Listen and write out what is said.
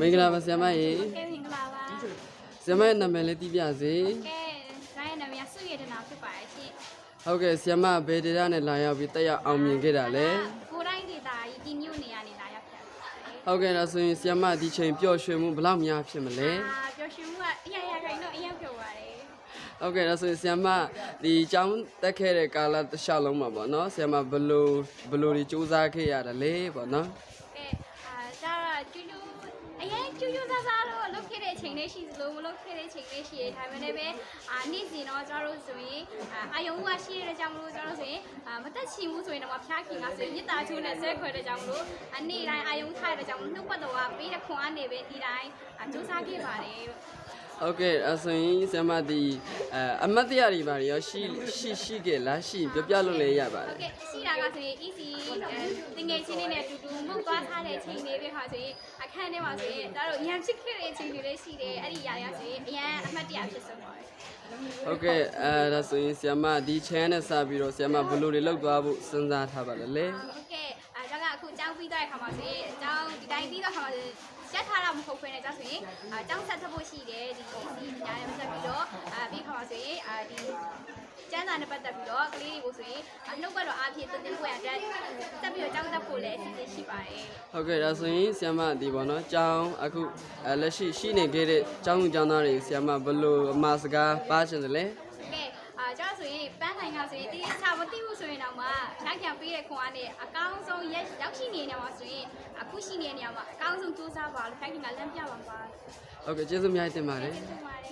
မင်္ဂလာပါဆရာမရေကဲမင်္ဂလာပါဆရာမရဲ့နာမည်လေးသိပြစေကဲဇာရဲ့နာမည်ကစုရတနာဖြစ်ပါရဲ့ရှင်ဟုတ်ကဲ့ဆရာမဘယ်ဒေတာနဲ့လာရောက်ပြီးတက်ရောက်အောင်မြင်ခဲ့တာလဲကိုတိုင်းဒေတာကြီးဒီမြို့နေရာနေလာရောက်ပြန်ပါတယ်ဟုတ်ကဲ့ဒါဆိုရင်ဆရာမဒီချိန်ပျော်ရွှင်မှုဘယ်လောက်များဖြစ်မလဲအာပျော်ရွှင်မှုကအရာရာခိုင်တော့အရင်ပြောပါတယ်ဟုတ်ကဲ့ဒါဆိုရင်ဆရာမဒီကျောင်းတက်ခဲ့တဲ့ကာလတစ်လျှောက်လုံးမှာပေါ့နော်ဆရာမဘယ်လိုဘယ်လိုဒီစူးစမ်းခဲ့ရတာလဲပေါ့နော်ကဲအာဒါကျူးကျူး အရင်ကျူးကျူးဆာဆာလို့လုပ်ခဲ့တဲ့အချိန်လေးရှိသလိုမလုပ်ခဲ့တဲ့အချိန်လေးရှိရဒါပေမဲ့လည်းပဲအာနေ့စဉ်တော့ကျတို့ဆိုရင်အာအာယုံကရှိရတဲ့ကြောင့်မလို့ကျတို့ဆိုရင်အာမတက်ချီမှုဆိုရင်တော့ဖျားခင်ကဆိုရင်မြစ်တာချိုးနဲ့ဆဲခွဲတဲ့ကြောင့်မလို့အနေတိုင်းအာယုံထားတဲ့ကြောင့်နှုတ်ပတ်တော်ကပေးတဲ့ခွန်အနေပဲဒီတိုင်းစူးစမ်းခဲ့ပါတယ်ဟုတ်ကဲ့အဲဆိုရင်ဆရာမဒီအဲအမတ်တရားတွေပါရောရှိရှိရှိခဲ့လားရှိရင်ပြောပြလို့လည်းရပါတဟုယ်တ်ကဲ့ရှိတာကဆိုရင် easy တင်ငယ်ချင်းလေးနဲ့အတူတူမှုတ်သွား ထားတဲ့ချိန်လေးပဲခါဆိုရင်အခန်းထဲမှာဆိုရင်ဒါတော့ရန်ဖြစ်ခဲ့တဲ့ချိန်တွေလည်းရှိတယ်အဲ့ဒီຢာရဆိုရင်အရန်အမှတ်တရဖြစ်ဆုံးပါတယ်ဟုတ်ကဲ့အဲဒါဆိုရင်ဆရာမဒီ channel နဲ့စပြီးတော့ဆရာမဘယ်လိုတွေလောက်သွားဖို့စဉ်းစားထားပါလဲလဲဟုတ်ကဲ့အဲဒါကအခုကျောင်းပြီးသွားတဲ့ခါမှာဆိုရင်ကျောင်းဒီတိုင်းပြီးတော့ခါမှာဆိုရင်ရက်ထားတာမဟုတ်ခွင့်နဲ့ကျောင်းဆိုရင်အဲကျောင်းဆက်ထပ်ဖို့ရှိတယ်ဒီ easy ညာရဆက်ပြီးတော့အဲပြီးခါမှာဆိုရင်အဲဒီကျန်းစာနဲ့ပတ်သက်ပြီးတော့ကလေးတွေကိုဆိုရင်နှုတ်ဘက်တော့အားဖြင့်တင်းတင်းကိုရတဲ့တက် ပြီးတော့ကျောင်းတက်ဖို့လည်းအစီအစဉ်ရှိပါတယ်ဟုတ်ကဲ့ဒါဆိုရင်ဆရာမဒီပေါ့နော်ကျောင်းအခုအဲလက်ရှိရှိနေခဲ့တဲ့ကျောင်းသူကျောင်းသားတွေဆရာမဘယ်လိုအမှားစကားပါချင်တယ်လဲကဲအာကျတော့ဆိုရင်ပန်းနိုင်ကဆိုရင်တီးချမသိဘူးဆိုရင်တော့မှဖြားခံပေးတဲ့ခွန်အားနဲ့အကောင်းဆုံးရက်ရောက်ရှိနေတဲ့နေရာမှာဆိုရင်အခုရှိနေတဲ့နေရာမှာအကောင်းဆုံးစူးစမ်းပါလို့ဖြားခံကလမ်းပြပါပါဟုတ်ကဲ့ကျေးဇူးအများကြီးတင်ပါတယ် ကျေးဇူးပါတယ်